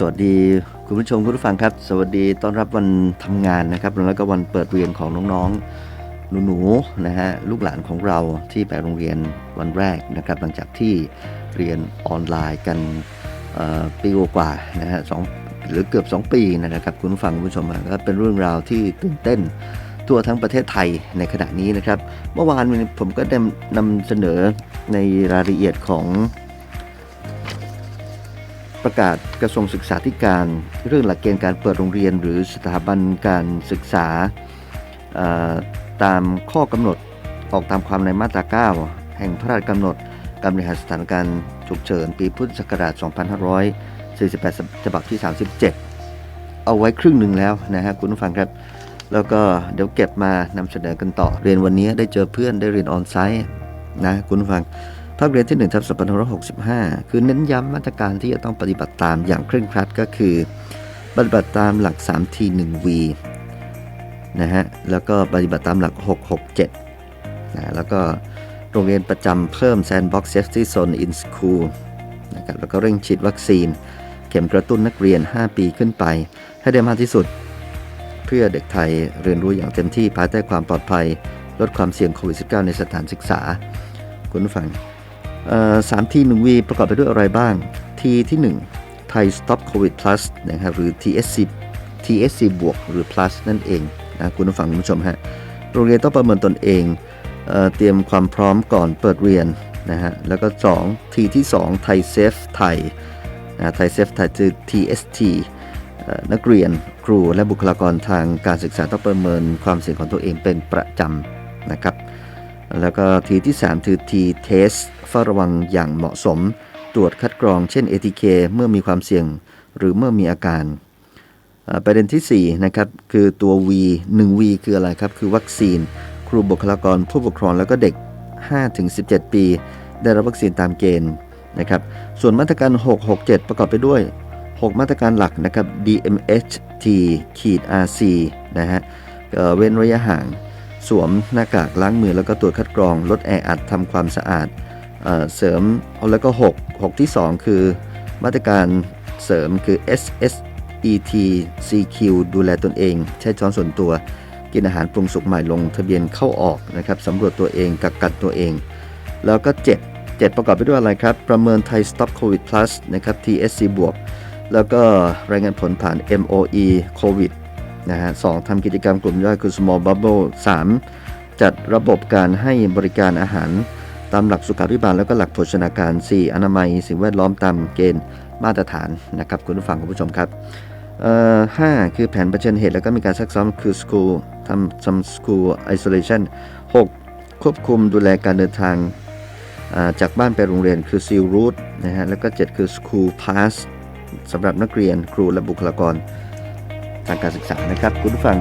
สวัสดีคุณผู้ชมคุณผู้ฟังครับ สวัสดีต้อนรับวันทำงานนะครับ แล้วก็วันเปิดเรียนของน้องๆหนูๆนะฮะลูกหลานของเราที่ไปโรงเรียนวันแรกนะครับ หลังจากที่เรียนออนไลน์กันปีกว่าๆนะฮะสองหรือเกือบ 2 ปีนะครับ คุณผู้ฟังคุณผู้ชมก็เป็นเรื่องราวที่ตื่นเต้นทั่วทั้งประเทศไทยในขณะนี้นะครับ เมื่อวานผมก็ได้นำเสนอในรายละเอียดของ ประกาศกระทรวงศึกษาธิการ เรื่องหลักเกณฑ์การเปิดโรงเรียน หรือสถาบันการศึกษาตามข้อกำหนดออกตามความในมาตรา 9 แห่งพระราชกำหนดการบริหารสถานการณ์ฉุกเฉินปีพุทธศักราช 2548 ฉบับที่ 37 เอาไว้ครึ่งหนึ่งแล้วนะฮะคุณผู้ฟังครับ แล้วก็เดี๋ยวเก็บมานำเสนอกันต่อ เรียนวันนี้ได้เจอเพื่อนได้เรียนออนไซต์นะคุณผู้ฟัง ภาคเรียนที่1ทับ2565 คือเน้นย้ำมาตรการที่จะต้องปฏิบัติตามอย่างเคร่งครัดก็คือ ปฏิบัติตามหลัก 3T 1V นะฮะ แล้วก็ปฏิบัติตามหลัก 667 นะ แล้วก็โรงเรียนประจำเพิ่ม Sandbox Safety Zone in School นะครับ แล้วก็เร่งฉีดวัคซีน เข็มกระตุ้นนักเรียน 5 ปีขึ้นไป ให้ได้มากที่สุด เพื่อเด็กไทยเรียนรู้อย่างเต็มที่ภายใต้ความปลอดภัย ลดความเสี่ยงโควิด -19 ในสถานศึกษา คุณฟัง สามทีหนึ่งวีประกอบไปด้วยอะไรบ้าง ทีที่1ไทย Stop COVID Plus นะครับหรือ TSC TSC บวกหรือ plus นั่นเองนะคุณผู้ฟังคุณผู้ชมฮะโรงเรียนต้องประเมินตนเองเออเตรียมความพร้อมก่อนเปิดเรียนนะฮะแล้วก็2ทีที่ 2 ไทยเซฟไทยนะไทยเซฟไทยคือ TST เอ่อนักเรียนครูและบุคลากรทางการศึกษาต้องประเมินความเสี่ยงของตัวเองเป็นประจำนะครับ แล้วก็ทีที่ 3 คือ T test เฝ้าระวังอย่างเหมาะสม ตรวจคัดกรองเช่น ATK เมื่อมีความเสี่ยงหรือเมื่อมีอาการ ประเด็นทีสี่ 4 นะครับ คือตัว V 1 V คืออะไรครับ คือวัคซีน ครูบุคลากรผู้ปกครองแล้วก็เด็ก 5-17 ปี ได้รับวัคซีนตามเกณฑ์นะครับส่วนมาตรการ 667 ประกอบไปด้วย 6 มาตรการหลักนะครับ DMHT ขีด RC นะฮะเว้นระยะห่าง สวมหน้ากากล้างมือแล้วก็ตรวจคัดกรอง ลดแออัดทำความสะอาดเอเสริมแล้วก็ 6 6 ที่ 2 คือ มาตรการเสริมคือ SSET CQ ดูแลตนเอง ใช้ช้อนส่วนตัว กินอาหารปรุงสุกใหม่ลงทะเบียนเข้าออกนะครับสำรวจตัวเองกักกันตัวเอง แล้วก็ 7 7 ประกอบไปด้วยอะไรครับ ประเมินไทย Stop COVID Plus นะครับ TSC บวกแล้วก็รายงานผลผ่าน MOE COVID นะฮะสองทำกิจกรรมกลุ่มย่อยคือ small bubble 3 จัดระบบการให้บริการอาหารตามหลักสุขาภิบาลแล้วก็หลักโภชนาการ 4 อนามัย สิ่งแวดล้อมตามเกณฑ์มาตรฐานนะครับคุณผู้ฟังคุณผู้ชมครับห้าคือแผนเผชิญเหตุแล้วก็มีการซักซ้อมคือ school ทำ some school isolation 6ควบคุมดูแลการเดินทางจากบ้านไปโรงเรียนคือ seal route นะฮะแล้วก็ 7 คือ school pass สำหรับนักเรียนครูและบุคลากร ทางการศึกษานะครับ คุณผู้ฟัง